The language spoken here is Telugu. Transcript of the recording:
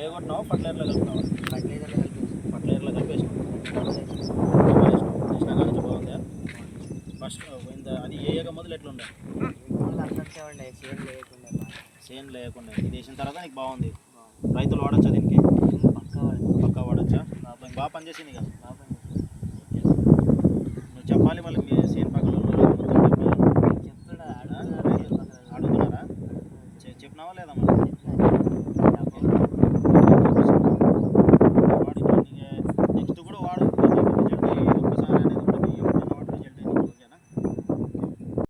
స్ప్రే కొట్టినావా ఫర్టిలైజర్లో కలుపుతున్నావా ఫర్టిలైజర్లు కలిపేసి ఫర్టిలైజర్లో కలిపేసినావు? బాగుందా? ఫస్ట్ ఇంత అది వేయక మొదలు ఎట్లుండే? సీడ్ లేకుండా బాగా. సేమ్ లేకుండా. ఇది వేసిన తర్వాత నీకు బాగుంది. రైతులు వాడచ్చా దీనికి? పక్కా వాడు పక్కా వాడచ్చా? బాగా పనిచేసింది కదా. నువ్వు చెప్పాలి మళ్ళీ మీ సేమ్ పక్కన ఉన్న వాళ్ళకి మొత్తం చెప్పాలి. చెప్తున్నా అడుగుతున్నారు? చెప్పినావా లేదా మరి